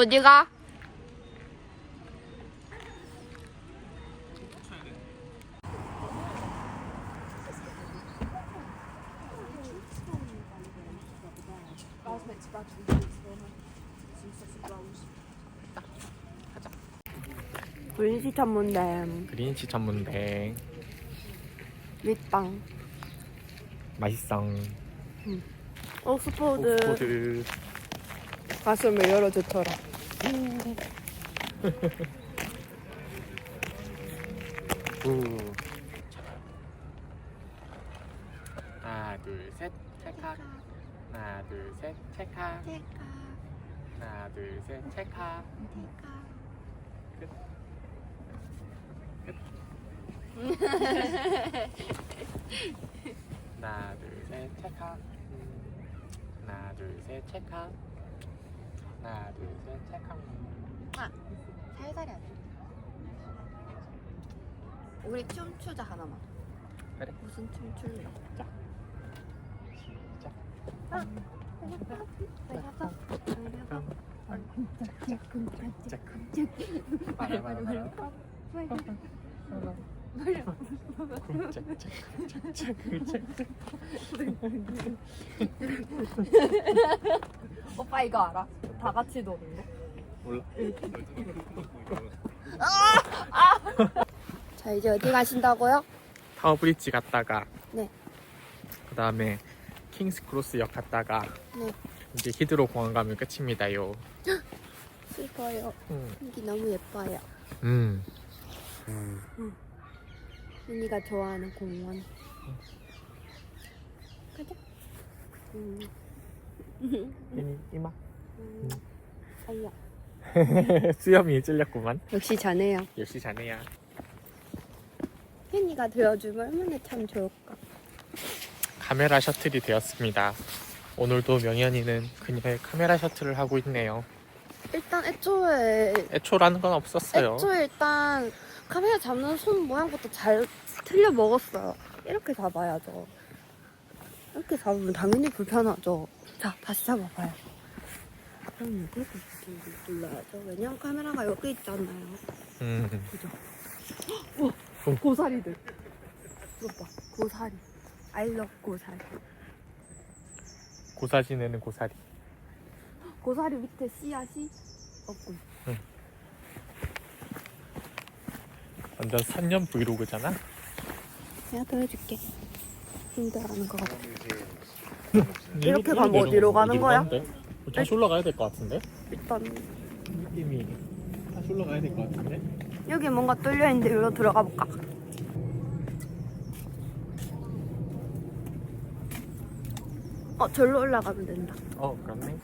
어디가? 브리지 전문점 그린치 전문대. 밑빵 맛있어. 옥스포드 옥스포드. 가슴을 열어줬더라 우 하나 둘셋 찰칵. 하나 둘셋 찰칵. 하나 둘셋 찰칵. 하나 둘셋 찰칵. 음. 하나 둘셋 찰칵. 하나 둘셋 찰칵 살살이 안 돼. 우리 춤추자 하나만. 그래. 무슨 춤 출래? 시작 오빠 이거 알아? 다 같이 노는 거? 몰라 자 이제 어디 가신다고요? 타워 브릿지 갔다가 네. 그 다음에 킹스 크로스역 갔다가 네. 이제 히드로 공항 가면 끝입니다요. 슬퍼요. 음. 여기 너무 예뻐요. 음. 윤희가 좋아하는 공원. 가자. 음. 이마. 음. 아야. 수염이 찔렸구만. 역시 자네요. 역시 자네야. 윤희가 되어주면 얼마나 참 좋을까. 카메라 셔틀이 되었습니다. 오늘도 명현이는 그녀의 카메라 셔틀을 하고 있네요. 일단 애초에 애초라는 건 없었어요. 애초에 일단 카메라 잡는 손 모양부터 잘 틀려 먹었어요. 이렇게 잡아야죠. 이렇게 잡으면 당연히 불편하죠. 자, 다시 잡아봐요. 그럼 이걸 눌러야죠. 왜냐면 카메라가 여기 있잖아요. 음. 그죠? 어. 오, 고사리들. 이거 봐, 고사리. 아이러 고사리. 고사 지내는 고사리. 고사리 밑에 씨앗이 없군. 완전 선년 브이로그잖아. 내가 더 해줄게. 힘들어하는 것 같아. 이렇게 가면 어디로 가는 거야? 다시 올라가야 될 것 같은데? 일단 느낌이 다시 올라가야 될 것 같은데? 여기 뭔가 뚫려 있는데 여기로 들어가 볼까? 어, 절로 올라가면 된다. 어 그렇네.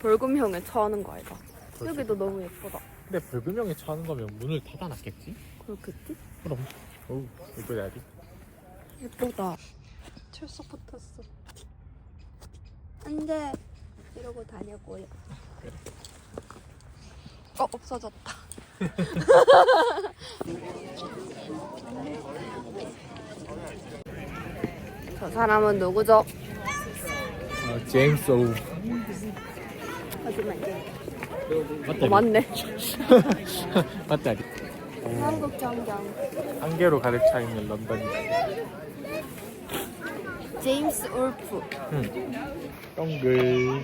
벌금형에 처하는 거 알까? 그렇지. 여기도 너무 예쁘다. 근데 벌금형에 처하는 거면 문을 닫아놨겠지? 그렇겠지? 그럼. 어우 이거야지. 예쁘다. 철석 붙었어. 안 돼. 이러고 다녀고요. 어, 없어졌다. 저 사람은 누구죠? 어, 제임스 오우. 거짓말. 맞다. 어, 맞네. 맞다. 한국 정경. 안개로 가득 차 있는 런던이다. 제임스 울프. 응. 동글.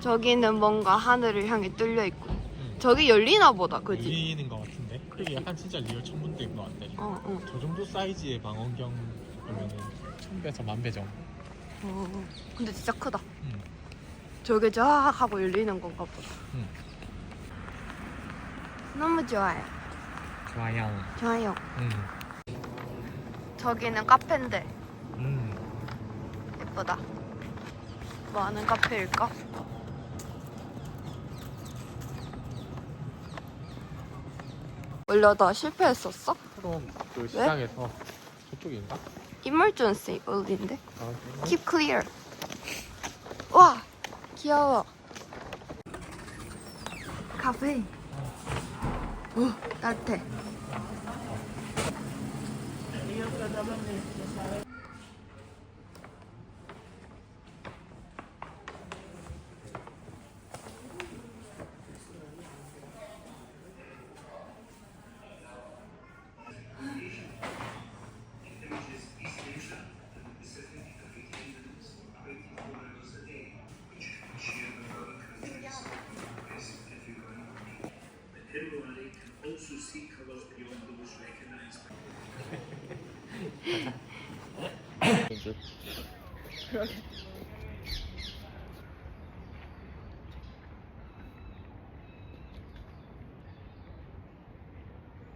저기는 뭔가 하늘을 향해 뚫려 있고. 저기 열리나 보다, 그지? 열리는 것 같은데? 이게 약간 진짜 리얼 천문대인 것 같아. 어, 어. 저 정도 사이즈의 망원경 보면은 천 배에서 만 배 정도. 어. 근데 진짜 크다. 응. 저게 쫙 하고 열리는 건가 보다. 응. 너무 좋아요. 좋아요. 좋아요. 응. 저기는 카페인데 음. 예쁘다. 뭐 하는 카페일까? 원래 나 실패했었어? 그럼 그 시장에서 저쪽인가? Emergency 올린데? 아, Keep clear. 와 귀여워. 카페. 우, 따뜻해.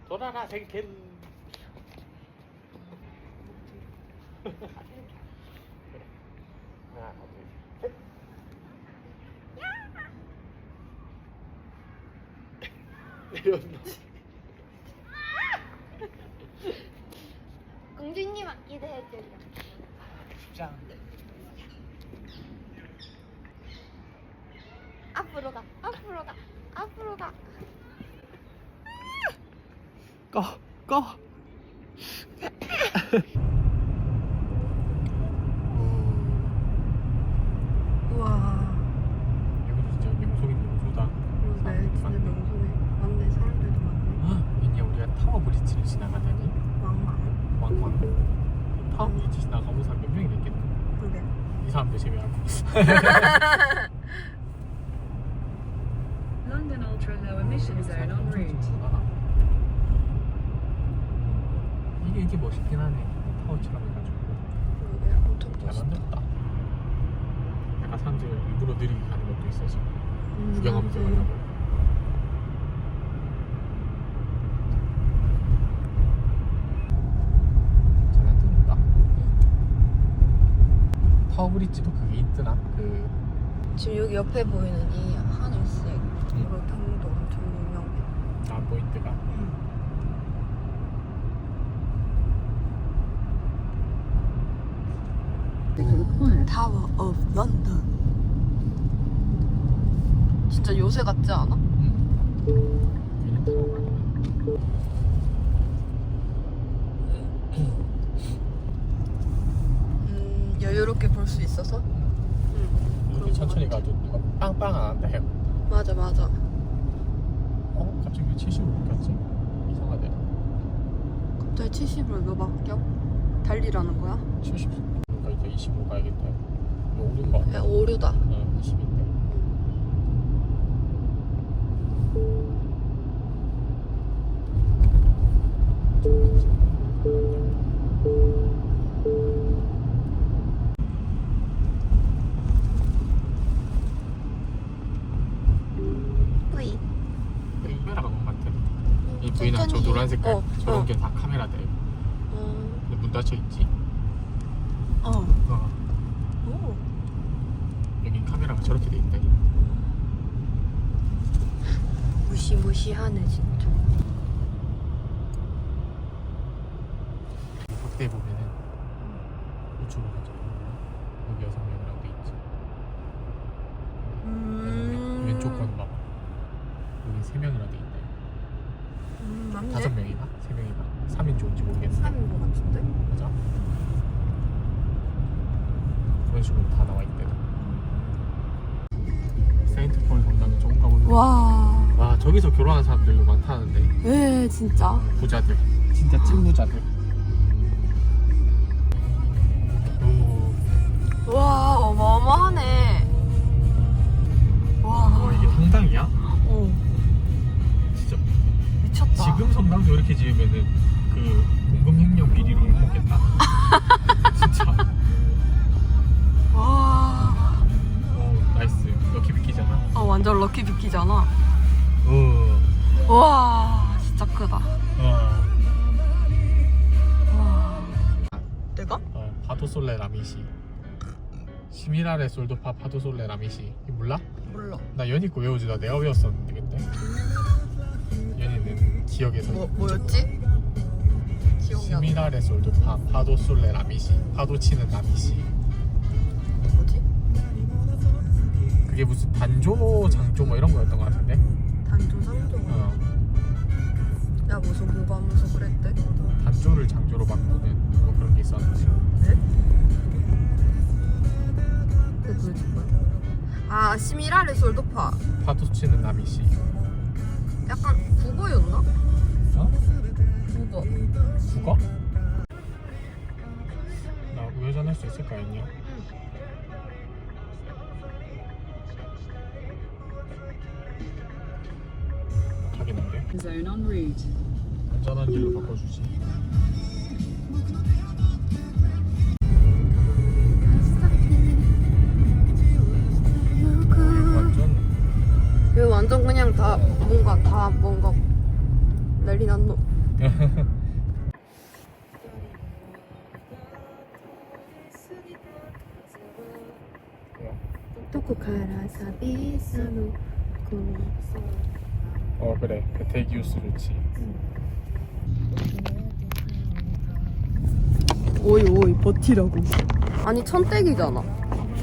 돌아라 생캔 하나 둘셋 내려온다 공주님 기대해줘요. 짱 앞으로 가, 앞으로 가, 앞으로 가. 꺼! 꺼! 우와. 여기도 진짜 명소긴 명소다 그러네, 진짜 명소네. 맞네, 사람들도 많네. 아, 왠지 우리가 타워 브릿지를 지나가다니 왕왕. 왕왕 타워 브릿지 지나가본 사람 몇 명이 됐겠나 그래. 이 사람들 제외하고 London Ultra Low Emission Zone en route. 이게 이게 멋있긴 하네 타워처럼 해가지고 그러게, 엄청 잘. 만들었다 약간 사람들 일부러 느리게 가는 것도 있어 지금 음, 구경하면서 음. 가려고 잘 만든다 브릿지도 그게 있더라 그 지금 여기 옆에 보이는 이 하늘색으로 경도 엄청 유명해. 아, 포인트가 타워 오브 런던. 진짜 요새 같지 않아? 응. 얘는 타워가 아니네. 음, 여유롭게 볼 수 있어서? 응. 천천히 가도 누가 빵빵 안 한다 해요 맞아, 맞아. 어? 갑자기 왜 70으로 바뀌었지? 이상하네 갑자기 70으로 왜 바뀌어? 달리라는 거야? 70 그러니까 이제 25 가야겠다 이거 오른 거 야, 같아 오류다. 보이나 저 노란 해. 색깔 어, 저런 어. 게다 카메라대 어. 근데 문 닫혀 있지 어. 어 오. 여긴 카메라가 저렇게 돼 있다 무시무시하네, 진짜. 확대해 보면은 우측으로 가죠 여기 여섯 명이라고 돼 있지 음. 왼쪽 건 봐봐 여기 세 명이라고 돼 있네 음, 맞네. 다섯 명이가? 세 명이가? 3인 좋은지 모르겠는데 3인 것 같은데? 맞아? 그런 식으로 다 나와 있대 세인트폴 성당이 좋은가 보네 와. 와 저기서 결혼한 사람들도 많다는데 왜, 진짜? 부자들 진짜 찐 부자들 오, 와, 어마어마하네. 와. 와 이게 성당이야? 어, 진짜 미쳤다. 지금 성당도 이렇게 지으면은 그 시미라레 솔도파 파도솔레 라미시 몰라? 몰라. 나 연희 거 외우지 나 내가 외웠었는데 그때 연희는 기억에서 뭐, 뭐였지? 기억이 안 나. 시미라레 솔도파 파도솔레 라미시 파도 치는 라미시 뭐지? 그게 무슨 단조 장조 뭐 이런 거였던 것 같은데 단조상조. 어. 야 무슨 공부하면서 그랬대? 단조를 장조로 바꾸는 뭐 그런 게 있었는데 그 게 도대체 뭐야? 아 시미라레 솔도파 파도 치는 나미씨 약간 국어였나? 어? 국어 국어? 나 우회전 할 수 있을까 했냐? 못하겠는데? Zone en route. 안전한 길로 바꿔주지 다 뭔가 다 뭔가 난리 카라 사비사노 어 그래. 그 대기우스 좋지. 오이 오이 버티라고. 아니 천대기잖아.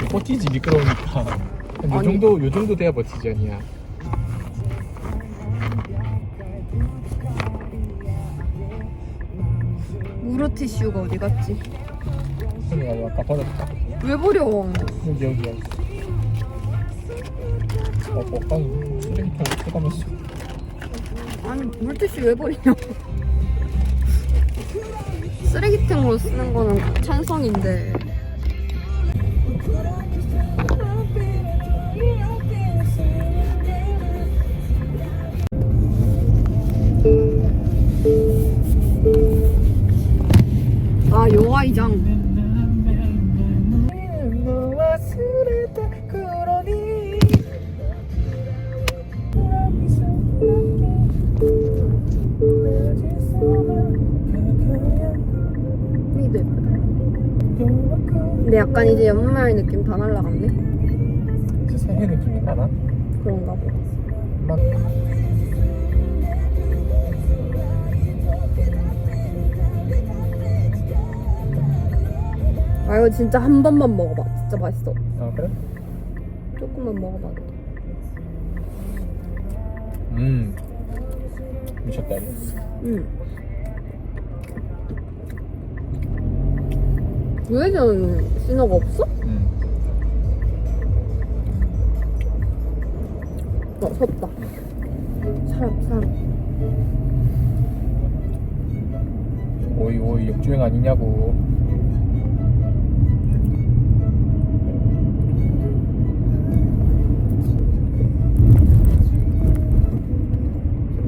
버티지 미끄러우니까. 요 아니. 정도 요 정도 돼야 버티지 아니야 무르티슈가 어디 갔지? 아까 버렸다. 왜 버려? 여기 여기 여기. 어 먹방 쓰레기통 쳐가면서 아니 물티슈 왜 버리냐 쓰레기통으로 쓰는 거는 찬성인데 근데 약간 이제 연말 느낌 다 날라갔네? 새해 느낌이 나나? 그런가 보다. 막 아 이거 진짜 한 번만 먹어봐. 진짜 맛있어. 아 그래? 조금만 먹어봐. 음. 미쳤다 응 우회전 신호가 없어? 음. 어 섰다. 사람 사람 오이 오이 역주행 아니냐고.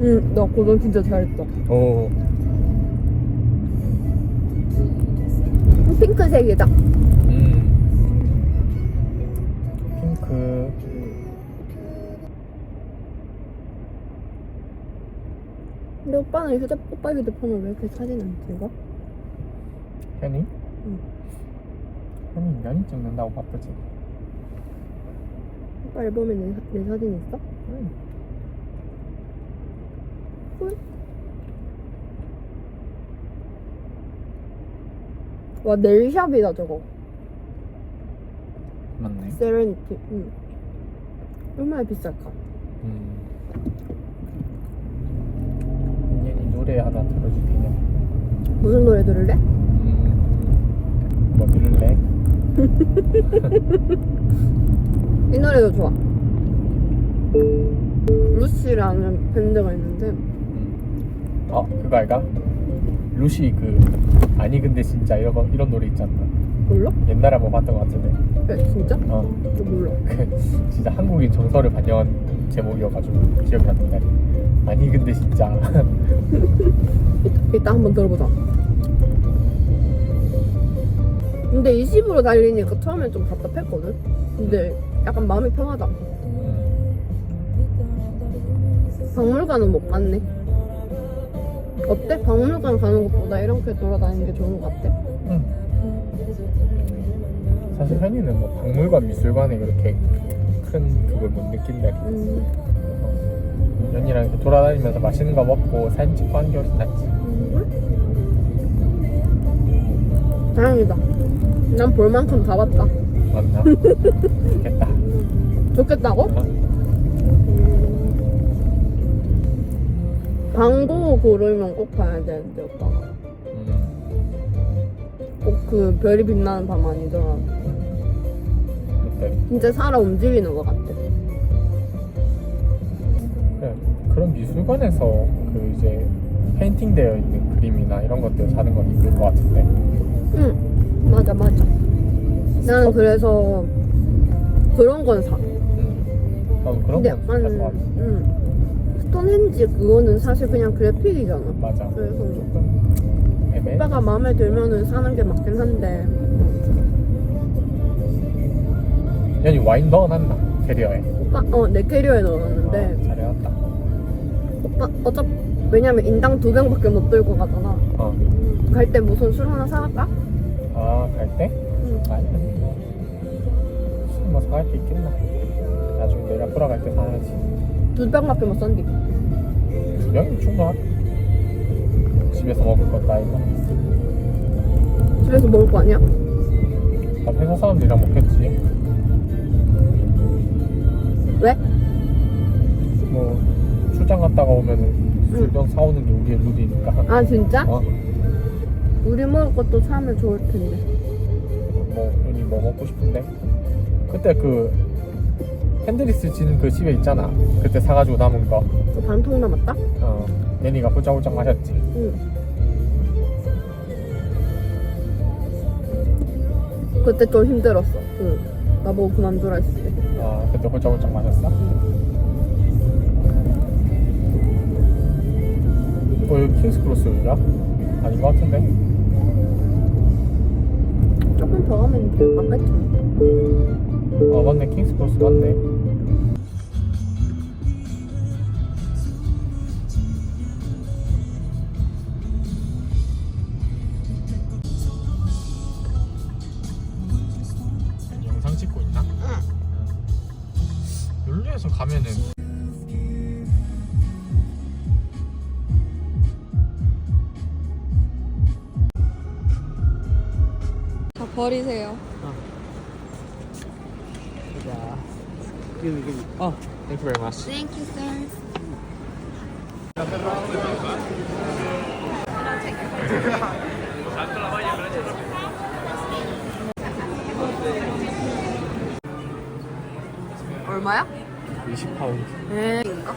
응 나 고정 진짜 잘했다. 오 핑크색이다 음. 핑크 근데 오빠는 휴대, 오빠 휴대폰을 왜 이렇게 사진 안 찍어? 현이? 응. 현이 연이 찍는다고 바쁘지 오빠 앨범에 내, 사- 내 사진 있어? 응. 헐. 와 넬샵이다 저거 맞네 세레니티 응. 얼마나 비쌀까? 음. 현이 노래 하나 들어주겠냐 무슨 노래 들을래? 음. 뭐 들을래? 이 노래도 좋아 루시라는 밴드가 있는데 음. 어 그거 알까? 루시 그 아니 근데 진짜 이런 거, 이런 노래 있잖아 몰라? 옛날에 한번 봤던 것 같은데. 에 진짜? 어. 저 몰라. 그 진짜 한국인 정서를 반영한 제목이어가지고 기억이 안 나네. 아니 근데 진짜. 이따, 이따 한번 들어보자. 근데 20으로 달리니까 처음엔 좀 답답했거든? 근데 약간 마음이 편하다. 박물관은 못 갔네 어때? 박물관 가는 것보다 이렇게 돌아다니는 게 좋은 것 같아? 응. 사실 현이는 뭐 박물관 미술관에 그렇게 큰 그걸 못 느낀다. 음, 현이랑 이렇게 돌아다니면서 맛있는 거 먹고 사진 찍고 하는 게 훨씬 낫지. 다행이다 난 볼 만큼 다 봤다 맞나? 좋겠다. 좋겠다고? 어? 광고 고르면 꼭 봐야 되는데 오빠가. 음, 꼭 그 별이 빛나는 밤 아니더라도. 그때 진짜 살아 움직이는 것 같아. 그래, 그런 미술관에서 그 이제 페인팅 되어 있는 그림이나 이런 것들 사는 건 있는 것 같은데. 응 맞아 맞아. 나는 그래서 그런 건 사. 음, 나도 그런 근데 거 약간 같아. 응 스톤헨지 그거는 사실 그냥 그래픽이잖아 맞아 그래서 조금 오빠가 마음에 들면은 사는 게 맞긴 한데 연이 와인 넣어놨나 캐리어에 오빠 어내 캐리어에 넣어놨는데 어, 잘해놨다 오빠 어차피 왜냐면 인당 두 병밖에 못 들고 가잖아 어. 갈 때 무슨 술 하나 사갈까? 아, 갈 때? 응. 아니. 술뭐 사갈 게 있겠나? 나중에 내가 돌아갈 때 사야지. 두 병밖에 못두 병이면 충분하다. 집에서 먹을 것도 아니고. 집에서 먹을 거 아니야? 나 회사 사람들이랑 먹겠지. 왜? 뭐, 출장 갔다가 오면은 술병 사오는 게 우리의 룰이니까. 아 진짜? 어, 우리 먹을 것도 사면 좋을 텐데 뭐, 윤이 뭐 먹고 싶은데. 그때 그, 핸드리스 지는 그 집에 있잖아. 그때 사가지고 남은 거. 그 반통 남았다? 어, 얘니가 홀짝홀짝 마셨지. 응 그때 좀 힘들었어 그 나보고 그만두라 했을 때 아, 그때 홀짝홀짝 마셨어? 어, 여기 킹스크로스 여기가? 아닌 것 같은데? 조금 더 가면 될 맞겠지 아, 맞네. 킹스크로스 맞네. 버리세요 어, thank you very much. Thank you sir 얼마야? 20파운드. 에인가?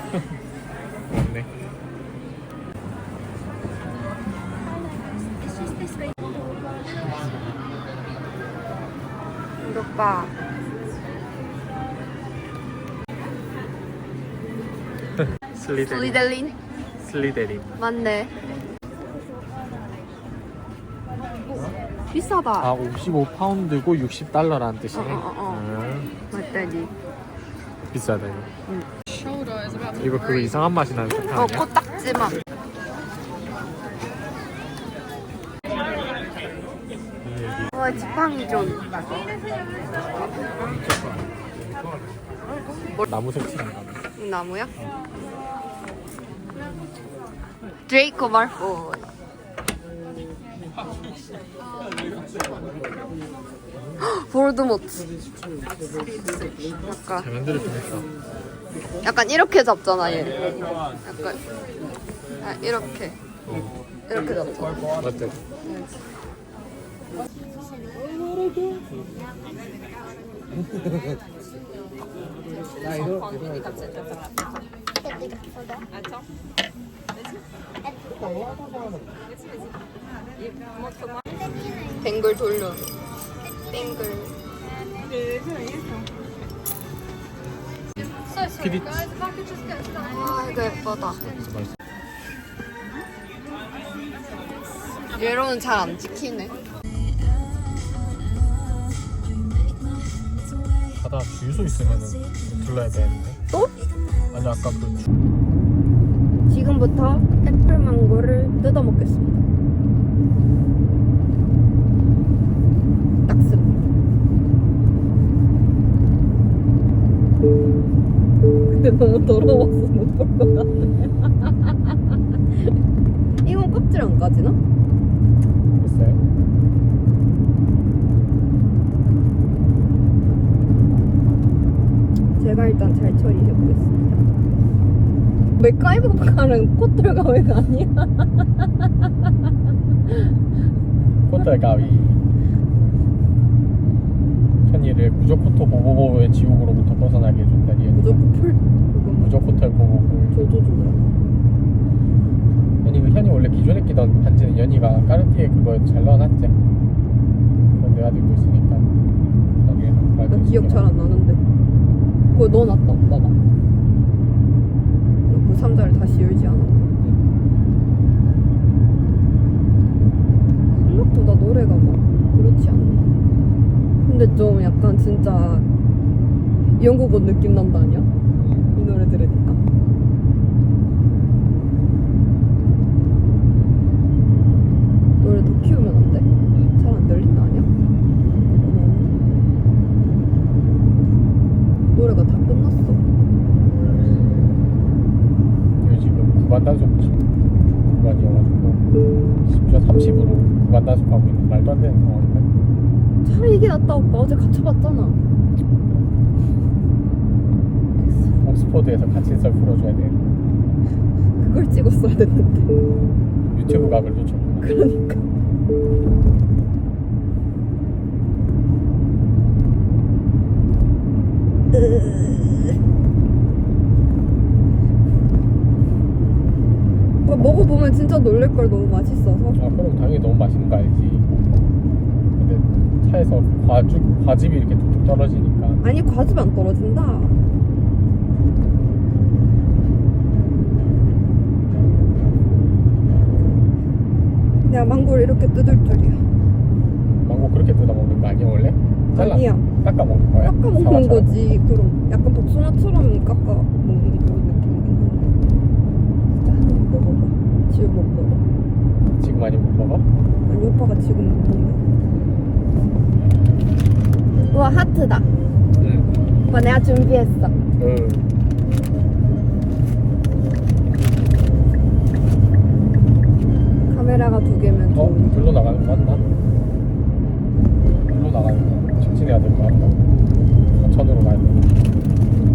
오빠 슬리데린. 슬리델린? 슬리데린. 맞네 비싸다 아, 55파운드고 60달러라는 뜻이네. 어, 어, 어, 어. 음, 맞다니 비싸다 이거. 이거 그거 이상한 맛이 나는 어 아니야? 코딱지만 와 지팡이존 나무 색칠한. 이 나무야? 드레이코 말포 볼드모트. 약간. 잘 만들어 주니까. 약간 이렇게 잡잖아 얘. 약간. 아, 이렇게. 이렇게 잡잖아. 맞지? 뱅글 돌려 뱅글. 피디 아 이거 예쁘다. 얘로는 잘 안 찍히네 바다 주유소 있으면은 들러야 되는데. 또? 아니 아까 그 지금부터 애플 망고를 뜯어 먹겠습니다 딱스 근데 너무 더러워서 못 볼 것 같아 이건 껍질 안 까지나? 글쎄. 제가 일단 잘 처리해 보겠습니다. 맥가이버가는 코털 가위가 아니야? 코털 가위 현이를 무조코토 보보보의 지옥으로부터 벗어나게 해준다니 무조건 풀? 그거 무조코토 보보보 조조조라 현이 그 현이 원래 기존에 끼던 반지는 연이가 까르티에 그거 잘 넣어놨지. 그건 내가 들고 있으니까 나중에 나 기억 잘 안 나는데 그거 넣어놨다 오빠가. 그 상자를 다시 열지 않았고. 생각보다 노래가 막 그렇지 않나. 근데 좀 약간 진짜 영국 옷 느낌 난다 아니야? 이 노래 들으니까 노래 더 키우면 안 돼? 잘 안 들린다 아니야? 어머. 노래가 다 끝났어 여기 지금 9반 단속 9반이어가지고 심지어 30으로 9반 단속하고 있는 말도 안 되는 상황이다 차라리 이게 낫다 오빠 어제 갇혀봤잖아 옥스퍼드에서 갇힌 썰 풀어줘야 돼. 그걸 찍었어야 됐는데. 유튜브 각을 놓쳤구나. 그러니까. 오빠 먹어보면 진짜 놀랄 걸 너무 맛있어서. 아 그럼 당연히 너무 맛있는 거 알지. 근데 차에서 과즙, 과즙이 이렇게 뚝뚝 떨어지니까. 아니 과즙이 안 떨어진다 내가 망고를 이렇게 뜯을 줄이야. 망고 그렇게 뜯어 먹는 거 아니야 원래? 잘라. 아니야. 깎아 먹는 거야? 깎아 먹는 사과처럼? 거지 그럼. 약간 복숭아처럼 깎아 먹는 그런 느낌이긴 한데 진짜? 한입 먹어봐 지금 못 먹어. 지금 많이 못 먹어? 아니 오빠가 지금 못 먹어. 우와 하트다. 응. 오빠 내가 준비했어. 응. 카메라가 두 개면 어? 좀 글로 나가는 거 맞나? 글로 나가는 거 직진해야 될것 같다. 천으로 가야 돼.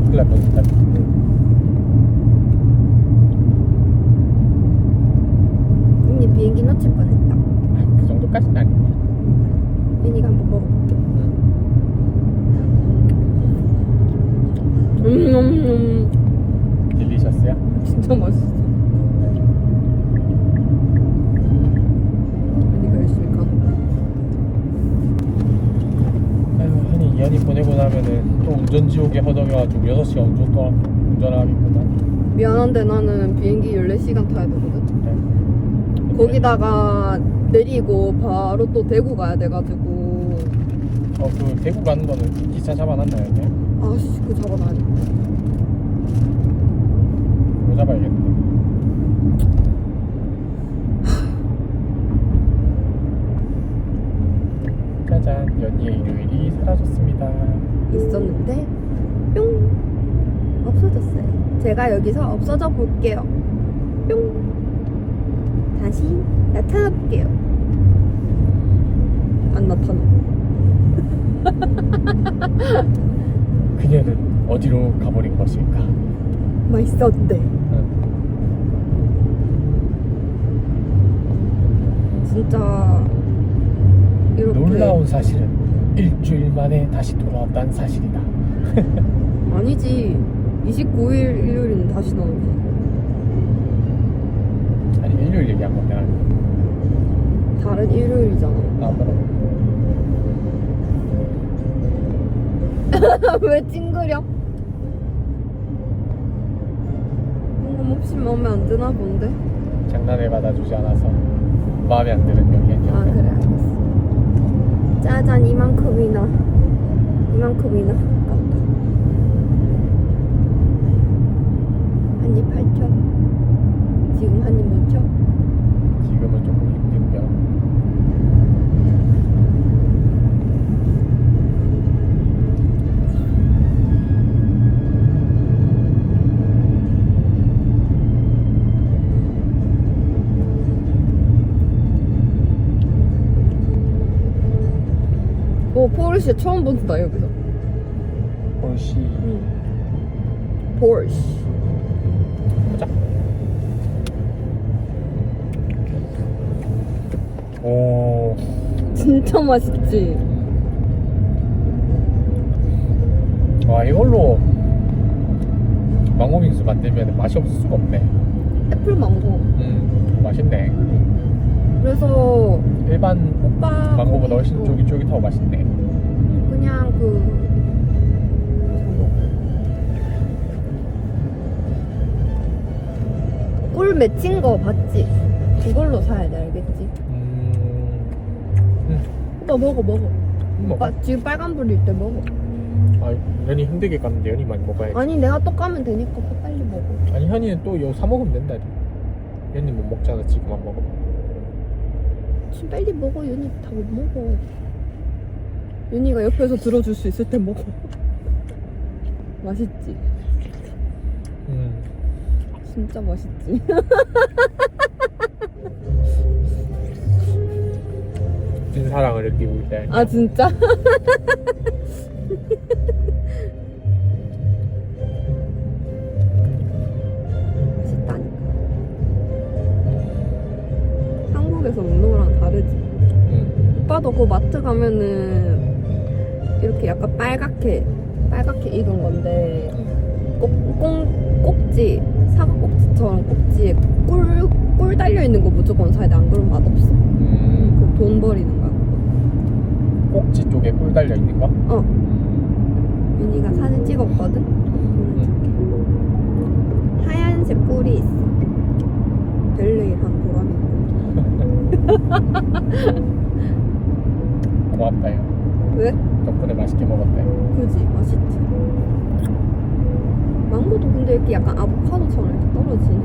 큰일 날 뻔했다 언니 비행기 놓칠 뻔했다. 아, 그 정도까지는 아니야 언니가 한번 먹어볼게 음, 음, 딜리셔스야? 음. 진짜 맛있어 이 이한이 보내고 나면은 또 운전지옥에 허덕여가지고 6시간 운전 동안 운전하겠구나 미안한데 나는 비행기 14시간 타야 되거든 네. 거기다가 내리고 바로 또 대구 가야 돼가지고 어그 대구 가는 거는 기차 잡아놨나요? 이게? 아씨 그 잡아놔야 돼뭐 잡아야겠네 짜잔 연희의 일요일이 사라졌습니다. 있었는데? 뿅. 없어졌어요. 제가 여기서 없어져 볼게요. 뿅. 다시 나타나 볼게요. 안 나타나. 그녀는 어디로 가버린 것일까? 맛있었는데 응. 진짜 이렇게 놀라운 사실은 일주일 만에 다시 돌아왔다는 사실이다. 아니지. 29일 일요일은 다시 나오지. 아니 일요일 얘기한 건데 아니. 다른 일요일이잖아. 아 뭐라고 왜 찡그려? 뜬금없이 마음에 안 드나 본데? 장난을 받아주지 않아서 마음에 안 드는 영희였는데 아 그래 알겠어 짜잔 이만큼이나. 이만큼이나. 한입 핥혀 지금 한입 못 쳐? 지금은 포르쉐 처음 본다 여기서 벌시 포르쉐 가자. 오. 진짜 맛있지? 와 이걸로 망고 빙수 만들면 맛이 없을 수가 없네. 애플 망고. 음 맛있네. 그래서 일반 오빠 망고보다 훨씬 어. 쫄깃쫄깃하고 맛있네. 그냥 그 꿀 맺힌 거 봤지? 그걸로 사야 돼 알겠지? 음. 오빠 먹어 먹어 뭐? 오빠 지금 빨간불 일 때 먹어 아 연이 힘들게 갔는데 연이 많이 먹어야지. 아니 내가 또 까면 되니까 오빠 빨리 먹어 아니 현이는 또 이거 사 먹으면 된다. 연이 못 먹잖아 지금만 먹어. 지금 빨리 먹어 윤희 다못 먹어 윤희가 옆에서 들어줄 수 있을 때 먹어 맛있지? 음. 진짜 맛있지? 찐 사랑을 느끼고 있다. 아 진짜? 맛있다니까 한국에서 먹는 거랑 다르지 음. 오빠도 그 마트 가면은 이렇게 약간 빨갛게 빨갛게 익은 건데 음. 꼭, 꼭, 꼭지 사과 꼭지처럼 꼭지에 꿀, 꿀 달려 있는 거 무조건 사야 돼 안 그러면 맛없어 음. 그돈 버리는 거야 그거 꼭지 쪽에 꿀 달려 있는 거? 어 음. 윤희가 사진 찍었거든? 보내줄게. 하얀색 꿀이 있어. 벨레일 한 보람이 있고. 고맙다 요 왜? 덕분에 맛있게 먹었다 요 그지? 맛있지? 망고도 근데 이렇게 약간 아보카도처럼 이렇게 떨어지네.